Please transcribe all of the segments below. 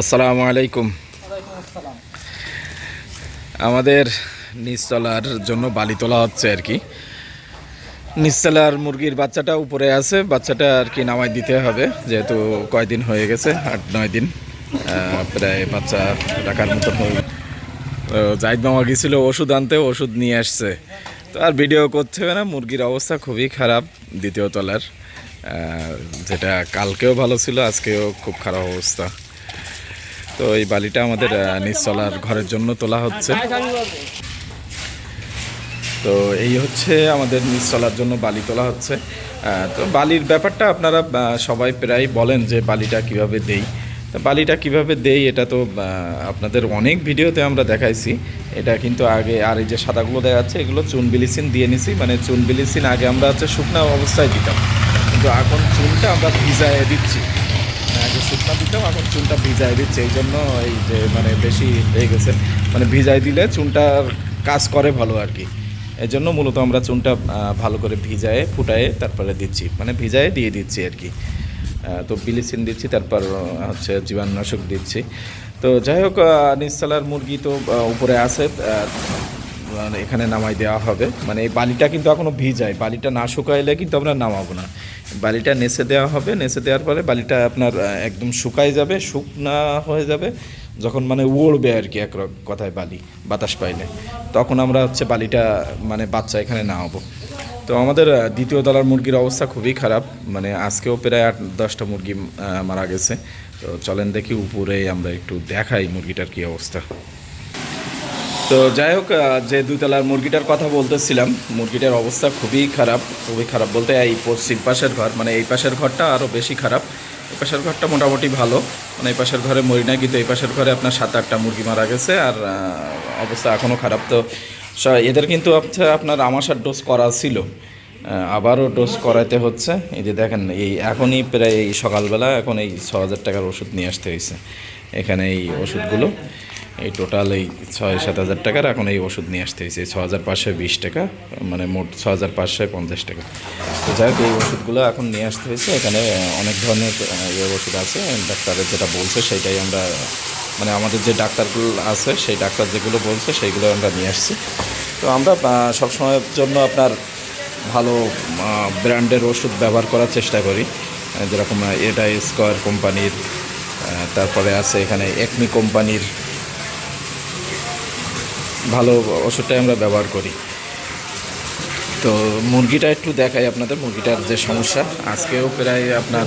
আসসালামু আলাইকুম। আমাদের নিচতলার জন্য বালি তোলা হচ্ছে আর কি। নিচতলার মুরগির বাচ্চাটা উপরে আছে, বাচ্চাটা আর কি নামাই দিতে হবে, যেহেতু কয়দিন হয়ে গেছে, আট, নয় দিন প্রায় বাচ্চা রাখার মতন হয়ে তো জাহিদ মামা গেছিল ওষুধ আনতে, ওষুধ নিয়ে আসছে। তো আর ভিডিও করতে হবে না, মুরগির অবস্থা খুবই খারাপ দ্বিতীয় তলার যেটা কালকেও ভালো ছিল, আজকেও খুব খারাপ অবস্থা। তো এই বালিটা আমাদের আহ, নিচতলার ঘরের জন্য তোলা হচ্ছে। তো এই হচ্ছে আমাদের নিচতলার জন্য বালি তোলা হচ্ছে। তো বালির ব্যাপারটা আপনারা সবাই প্রায় বলেন যে বালিটা কীভাবে দেই। তো বালিটা কীভাবে দেই এটা তো আপনাদের অনেক ভিডিওতে আমরা দেখাইছি। এটা কিন্তু আগে আর এই যে সাদাগুলো দেখা যাচ্ছে এগুলো চুন বিলিসিন দিয়ে নিছি। মানে চুন বিলিসিন আগে আমরা হচ্ছে শুকনো অবস্থায় দিতাম। কিন্তু এখন চুনটা আমরা ভিজায় দিচ্ছি। শুকনা দিতাম এখন চুনটা ভিজায় দিচ্ছে এই জন্য এই যে মানে বেশি হয়ে গেছে। মানে ভিজাই দিলে চুনটার কাজ করে ভালো আর কি। এই জন্য মূলত আমরা চুনটা ভালো করে ভিজায়ে ফুটায়ে তারপরে দিচ্ছি। মানে ভিজায়ে দিয়ে দিচ্ছি আর কি। তো বিলিসিন দিচ্ছি তারপর হচ্ছে জীবাণুনাশক দিচ্ছি। তো যাই হোক আহ, মুরগি তো উপরে আছে। এখানে নামাই দেওয়া হবে। মানে এই বালিটা কিন্তু এখনও ভিজায়। বালিটা না শুকাইলে কিন্তু আমরা নামাবো না। বালিটা নেচে দেওয়া হবে। নেচে দেওয়ার পরে বালিটা আপনার একদম শুকাই যাবে, শুকনা হয়ে যাবে। যখন মানে উড়বে আর কি এক কথায় বালি, বাতাস পাইলে। তখন আমরা হচ্ছে বালিটা মানে বাচ্চা এখানে নামাবো। তো আমাদের দ্বিতীয় তলার মুরগির অবস্থা খুবই খারাপ। মানে আজকেও প্রায় আট, দশটা মুরগি মারা গেছে। তো চলেন দেখি উপরে আমরা একটু দেখাই মুরগিটার কি অবস্থা। তো যাই হোক যে দুতলার মুরগিটার কথা বলতেছিলাম, মুরগিটার অবস্থা খুবই খারাপ খুবই খারাপ বলতে এই পশ্চিম পাশের ঘর মানে এই পাশের ঘরটা আরও বেশি খারাপ। এই পাশের ঘরটা মোটামুটি ভালো মানে এই পাশের ঘরে মরি না কিন্তু এই পাশের ঘরে আপনার সাত আটটা মুরগি মারা গেছে, আর অবস্থা এখনও খারাপ। তো এদের কিন্তু আপনার আমাশার ডোজ করা ছিল আবারও ডোজ করাইতে হচ্ছে। এই যে দেখেন, এই এখনই প্রায় সকালবেলা এখন এই ছ হাজার টাকার ওষুধ নিয়ে আসতে হয়েছে, এখানে এই ওষুধগুলো। এই টোটাল এই ছয় সাত হাজার টাকার এখন এই ওষুধ নিয়ে আসতে হয়েছে। ছ হাজার পাঁচশো বিশ টাকা মানে মোট ছ হাজার পাঁচশো পঞ্চাশ টাকা। তো যাই হোক, এই ওষুধগুলো এখন নিয়ে আসতে হয়েছে। এখানে অনেক ধরনের ইয়ে ওষুধ আছে। ডাক্তারের যেটা বলছে, সেটাই আমরা মানে আমাদের যে ডাক্তারগুলো আছে, সেই ডাক্তার যেগুলো বলছে, সেইগুলো আমরা নিয়ে আসছি। তো আমরা সবসময়ের জন্য আপনার ভালো ব্র্যান্ডের ওষুধ ব্যবহার করার চেষ্টা করি। যেরকম এটা স্কোয়ার কোম্পানির তারপরে আছে এখানে একমি কোম্পানির ভালো ওষুধটাই আমরা ব্যবহার করি। তো মুরগিটা একটু দেখাই আপনাদের, মুরগিটার যে সমস্যা। আজকেও প্রায় আপনার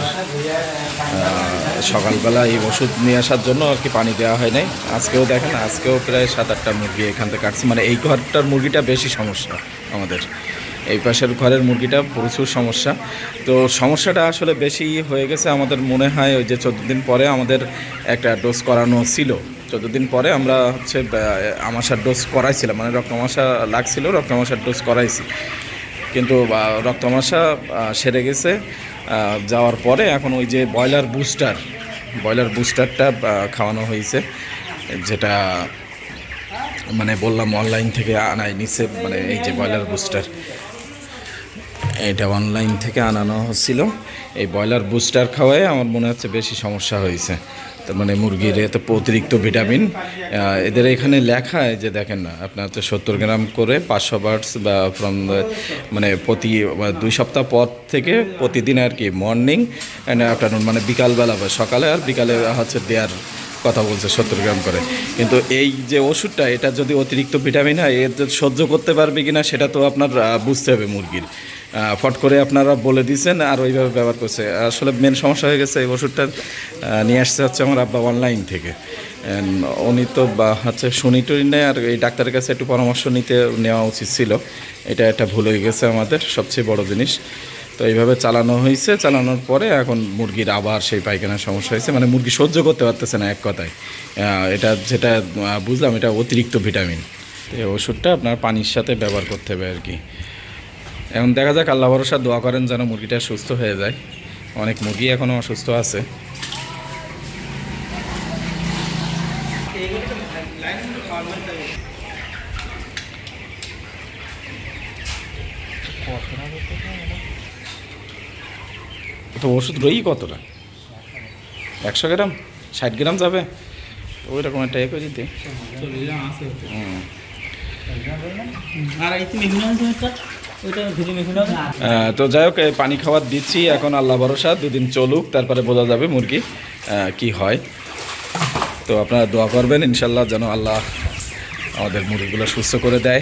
সকালবেলা এই ওষুধ নিয়ে আসার জন্য আর কি পানি দেওয়া হয় নাই। আজকেও দেখেন, আজকেও প্রায় সাত আটটা মুরগি এখান থেকে কাটছে। মানে এই ঘরটার মুরগিটা বেশি সমস্যা আমাদের। এই পাশের ঘরের মুরগিটা প্রচুর সমস্যা। তো সমস্যাটা আসলে বেশি হয়ে গেছে আমাদের মনে হয় ওই যে চোদ্দ দিন পরে আমাদের একটা ডোজ করানো ছিল। চোদ্দ দিন পরে আমরা হচ্ছে আমাশার ডোজ করাইছিলাম মানে রক্তমাশা লাগছিল, রক্তমাশার ডোজ করাইছি। কিন্তু রক্তমাশা সেরে গেছে যাওয়ার পরে এখন ওই যে ব্রয়লার বুস্টার, ব্রয়লার বুস্টারটা খাওয়ানো হয়েছে, যেটা মানে বললাম অনলাইন থেকে আনাই নিচে মানে এই যে ব্রয়লার বুস্টার। এটা অনলাইন থেকে আনানো হচ্ছিল। এই ব্রয়লার বুস্টার খাওয়ায় আমার মনে হচ্ছে বেশি সমস্যা হয়েছে। তার মানে মুরগির এত অতিরিক্ত ভিটামিন। এদের এখানে লেখায় যে দেখেন না, আপনার তো সত্তর গ্রাম করে পাঁচশো বার্ডস বা ফ্রম মানে প্রতি দুই সপ্তাহ পর থেকে প্রতিদিন আর কি মর্নিং অ্যান্ড আফটারনুন মানে বিকালবেলা বা সকালে আর বিকালে হচ্ছে দেওয়ার কথা বলছে সত্তর গ্রাম করে। কিন্তু এই যে ওষুধটা, এটা যদি অতিরিক্ত ভিটামিন হয় এর সহ্য করতে পারবে কি না সেটা তো আপনার বুঝতে হবে মুরগির। ফট করে আপনারা বলে দিয়েছেন আর ওইভাবে ব্যবহার করছে। আসলে মেন সমস্যা হয়ে গেছে এই ওষুধটা নিয়ে আসছে হচ্ছে আমার আব্বা অনলাইন থেকে। উনি তো বা, হচ্ছে শুনি টুনি নেয় আর এই ডাক্তারের কাছে একটু পরামর্শ নিতে নেওয়া উচিত ছিল। এটা একটা ভুল হয়ে গেছে আমাদের, সবচেয়ে বড় জিনিস। তো এইভাবে চালানো হয়েছে। চালানোর পরে এখন মুরগির আবার সেই পায়খানার সমস্যা হয়েছে। মানে মুরগি সহ্য করতে পারতেছে না এক কথায়। এটা যেটা বুঝলাম, এটা অতিরিক্ত ভিটামিন। এই ওষুধটা আপনার পানির সাথে ব্যবহার করতে হবে আর কি। এখন দেখা যাক, আল্লাহ ভরসা, দোয়া করেন যেন মুরগিটা সুস্থ হয়ে যায়। অনেক মুরগি এখনও অসুস্থ আছে। তো ওষুধ রই কতটা? একশো গ্রাম? ষাট গ্রাম যাবে? ওই রকম একটা এ করে দিতে তো যাই হোক পানি খাওয়ার দিচ্ছি এখন আল্লাহ ভরসা দুদিন চলুক তারপরে বোঝা যাবে মুরগি কি হয়। তো আপনারা দোয়া করবেন ইনশাল্লাহ যেন আল্লাহ আমাদের মুরগিগুলো সুস্থ করে দেয়।